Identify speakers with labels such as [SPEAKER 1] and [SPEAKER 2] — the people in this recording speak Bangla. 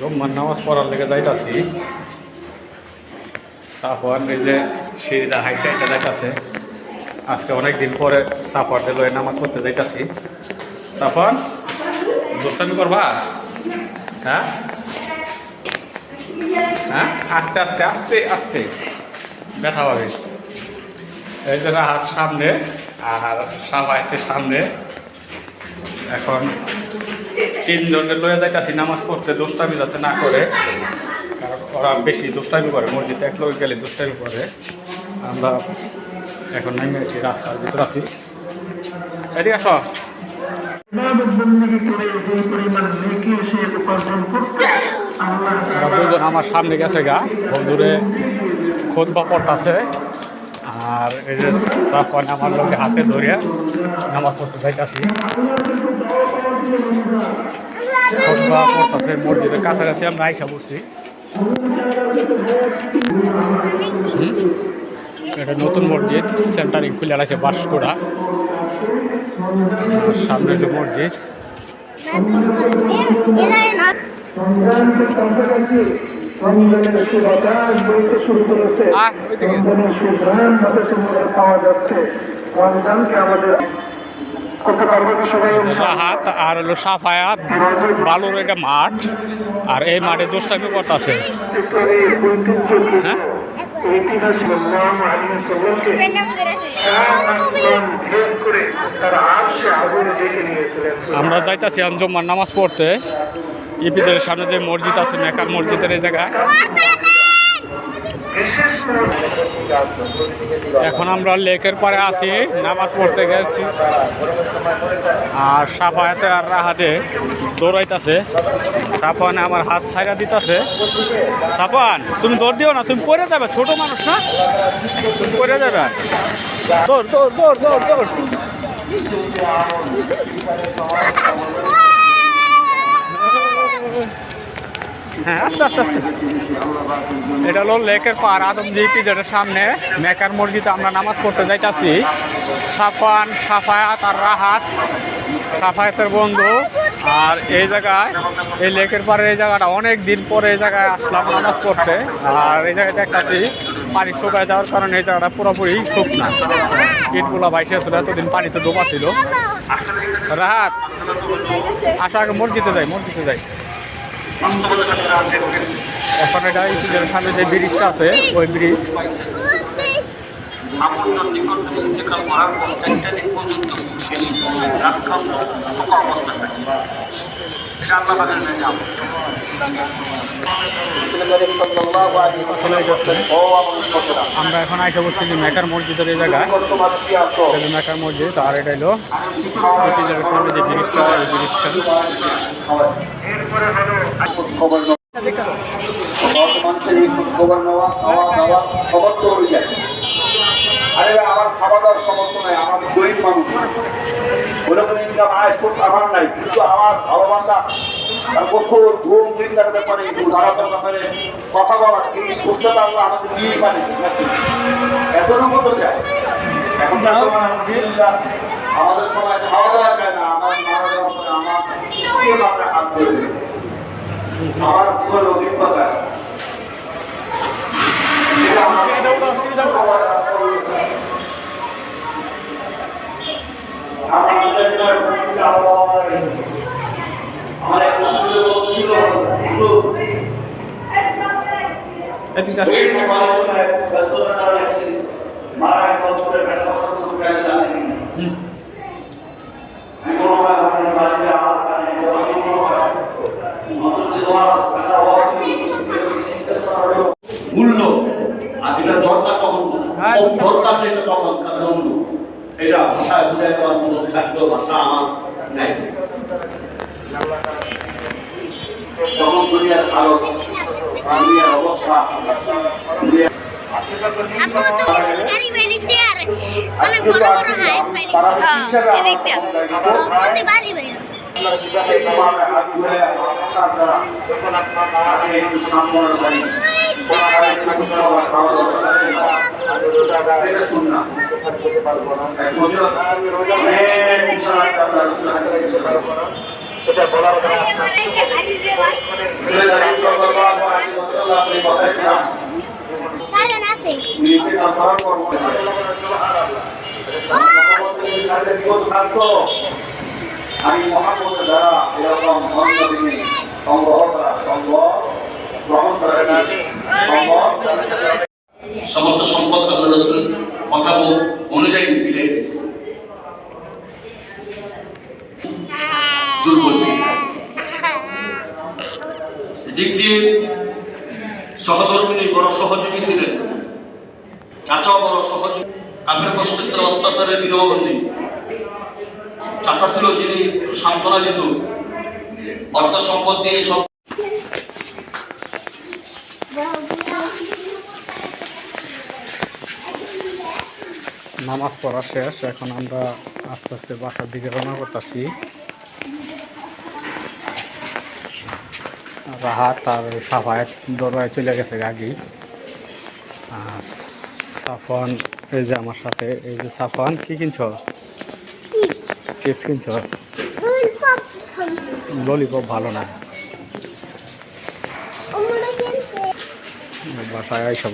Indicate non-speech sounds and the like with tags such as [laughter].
[SPEAKER 1] জম্মার নামাজ পড়ার লেগে যাইতাছি। সাফওয়ান এই যে সিঁড়িটা হাইটে হাইটে যাইতাছে। আজকে অনেক দিন পরে সাফওয়ানকে লয়ে নামাজ পড়তে যাইতাছি। সাফওয়ান, দুষ্টামি করবা? হ্যাঁ? হ্যাঁ? আস্তে আস্তে আস্তে আস্তে। ব্যথা পাবে। এই যে হাত সামনে, আর সাবাইতে সামনে। এখন তিনজনের লয়ে যাইতাছি, নামাজ পড়তে দুষ্টামি যাতে না করে। ওরা বেশি দুষ্টামি করে, মসজিদে এক লোক গেলে দুষ্টামি করে। আমরা এখন নেমে আছি, রাস্তার ভিতরে আছি। এদিকে আসো। আমার সামনে গেছে গা। হজুরে খোদ বা পড়তাছে আর এই যে আমার লোকে হাতে ধরে নামাজ পড়তে যাইতাছি। মসজিদের কাছাকাছি আমরা আইসা পড়ছি হুম? এটা নতুন মসজিদ সেন্টারিং খুলে আছে বাঁশকুড়া সামনে যে মসজিদ।
[SPEAKER 2] পাওয়া যাচ্ছে। রমজানকে আমাদের
[SPEAKER 1] রাহাত আর হলো সাফায়াত বালুর এটা মাঠ আর এই মাঠে দুষ্টামি করতেছে। হ্যাঁ? আমরা যাইতাছি আঞ্জুম্মার নামাজ পড়তে। ইপিদের সামনে যে মসজিদ আছে মেকার মসজিদের এই জায়গায়। এখন আমরা লেকের পরে আছি নামাজ পড়তে গেছি। আর সাফায়াতে আর রাহাতে দৌড়াইতাছে। সাফানে আমার হাত ছাইরা দিতাছে। সাফান তুমি দৌড় দিও না তুমি পরে যাবে ছোট মানুষ না? তুমি পরে যাবে। দৌড় দৌড় দৌড় দৌড় দৌড়। [laughs] [laughs] হ্যাঁ আস্তে আস্তে আস্তে। এটা হলো লেকের পার আদমজি পিজের সামনে। মেকার মসজিদে আমরা নামাজ পড়তে যাইতাছি। সাফান, সাফায়াত আর রাহাত। সাফায়াতের বন্ধু। আর এই জায়গায়, এই লেকের পারে এই জায়গাটা অনেক দিন পরে এই জায়গায় আসলাম নামাজ পড়তে। আর এই জায়গায় দেখতাছি, পানি শুকায় যাওয়ার কারণে এই জায়গাটা পুরোপুরি শুকনা। ইটগুলো বাইশে ছিল, এতদিন পানিতে ডোবা ছিল। রাহাত আগে মসজিদে যাই মসজিদে যাই। এখন এটা ইপিজের সামনে যে ব্রিজটা আছে ওই ব্রিজ। আমরা এখন আইসা বলছি যে মেকার মসজিদের এই জায়গায়। মেকার মসজিদ আর এটা হলো সামনে যে ব্রিজটা এই ব্রিজটা।
[SPEAKER 3] খবর নেওয়া খাওয়া দাওয়া খবর তো হয়ে যায় আরে আমার খাওয়া দাওয়ার সমস্যা নাই আমার গরিব মানুষ। বলে ইনকাম আয় খুব আমার নাই কিন্তু আমার ভালোবাসা আর বছর ঘুম চিন্তার ব্যাপারে দাঁড়ানোর ব্যাপারে কথা বলা এই সুস্থতা আল্লাহ আমাদের দিয়েই পারে এতটুকু তো যায়? এখন আলহামদুলিল্লাহ আমাদের সময় খাওয়া দাওয়া যায় না আমার মারা যাওয়ার পরে আমার হাত ধরে। আমার জীবন অভিজ্ঞতা যেটা আমাকে আমার এক বন্ধু ছিল একটু
[SPEAKER 1] এদিকে আসো।
[SPEAKER 3] ওই পড়াশোনায় ব্যস্ততার কারণে মারা এক বছরের ব্যবসা করতে কাজে আসেনি
[SPEAKER 1] হুম।
[SPEAKER 3] আমি কোনো হয় আমার বাড়িতে আমার কানে আমি কোনো হয় অথচ তোমার কথা মূল্য আর এটা দরকার তখন দরকার যেটা তখন জন্য এটা ভাষায় বুঝাই দেওয়ার মতো খাদ্য ভাষা আমি রোজা এটা দ্বারা এরকম সংগ্রহ করা সংগ্রহ গ্রহণ করে না সংগ্রহ
[SPEAKER 4] সমস্ত সম্পদ আল্লাহ রসুল কথা অনুযায়ী বিলাই দিক দিয়ে সহধর্মিনী বড় সহযোগী ছিলেন। চাচাও বড় সহযোগী। কাফের পশ্চিত্র অত্যাচারের গৃহবন্দী। চাচা ছিল যিনি একটু সান্ত্বনা দিত। অর্থ সম্পদ দিয়ে সব
[SPEAKER 1] নামাজ পড়া শেষ এখন আমরা আস্তে আস্তে বাসার দিকে রওনা করতেছি। রাহাত আর সাফায়াত দৌড়ায় চলে গেছে গাগি আর সাফান এই যে আমার সাথে এই যে সাফান কি কিনছ? চিপস কিনছ? ললিপপ ভালো না। বাসায় এইসব